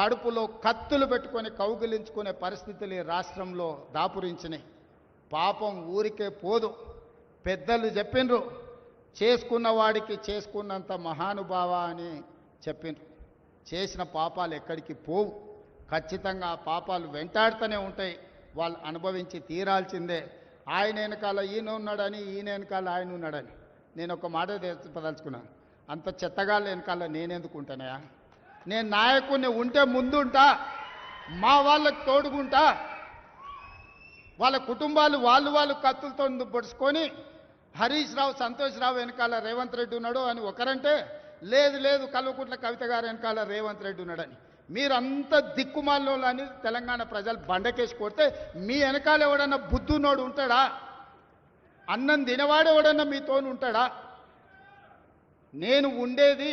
కడుపులో కత్తులు పెట్టుకొని కౌగిలించుకునే పరిస్థితులు ఈ రాష్ట్రంలో దాపురించినాయి. పాపం ఊరికే పోదు. పెద్దలు చెప్పిండ్రు చేసుకున్న వాడికి చేసుకున్నంత మహానుభావ అని చెప్పిండ్రు చేసిన పాపాలు ఎక్కడికి పోవు. ఖచ్చితంగా ఆ పాపాలు వెంటాడుతూనే ఉంటాయి. వాళ్ళు అనుభవించి తీరాల్సిందే. ఆయన వెనకాల ఈయన ఉన్నాడని ఈయన వెనకాల ఆయన ఉన్నాడని. నేను ఒక మాట చెప్పదలుచుకున్నాను అంత చెత్తగాళ్ళ వెనకాల నేనెందుకు ఉంటానయా నేను నాయకుడిని ఉంటే ముందుంటా మా వాళ్ళకి తోడుకుంటా వాళ్ళ కుటుంబాలు వాళ్ళు వాళ్ళు కత్తులతో పొడుచుకొని హరీష్ రావు సంతోష్ రావు వెనకాల రేవంత్ రెడ్డి ఉన్నాడు అని ఒకరంటే లేదు లేదు కల్వకుంట్ల కవిత గారు వెనకాల రేవంత్ రెడ్డి ఉన్నాడని. మీరంతా దిక్కుమాల్లో అని తెలంగాణ ప్రజలు బండకేసి కొడితే మీ వెనకాల ఎవడన్నా బుద్ధున్నోడు ఉంటాడా? అన్నం తినవాడు ఎవడన్నా మీతోని ఉంటాడా? నేను ఉండేది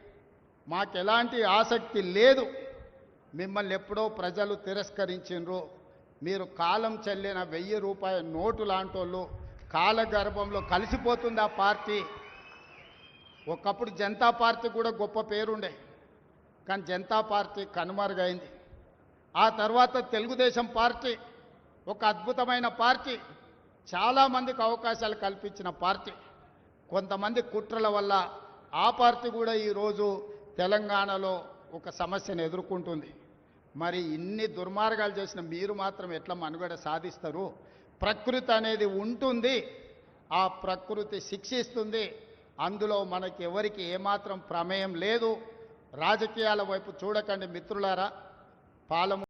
మాకు ఎలాంటి ఆసక్తి లేదు. మిమ్మల్ని ఎప్పుడో ప్రజలు తిరస్కరించిండ్రు మీరు కాలం చెల్లిన వెయ్యి రూపాయల నోటు లాంటోళ్ళు కాలగర్భంలో కలిసిపోతుంది ఆ పార్టీ? ఒకప్పుడు జనతా పార్టీ కూడా గొప్ప పేరుండే. కానీ జనతా పార్టీ కనుమరుగైంది. ఆ తర్వాత తెలుగుదేశం పార్టీ ఒక అద్భుతమైన పార్టీ చాలామందికి అవకాశాలు కల్పించిన పార్టీ. కొంతమంది కుట్రల వల్ల ఆ పార్టీ కూడా ఈరోజు తెలంగాణలో ఒక సమస్యను ఎదుర్కొంటుంది. మరి ఇన్ని దుర్మార్గాలు చేసిన మీరు మాత్రం ఎట్లా మనుగడ సాధిస్తారు? ప్రకృతి అనేది ఉంటుంది. ఆ ప్రకృతి శిక్షిస్తుంది. అందులో మనకి ఎవరికి ఏమాత్రం ప్రమేయం లేదు. రాజకీయాల వైపు చూడకండి మిత్రులారా. పాలము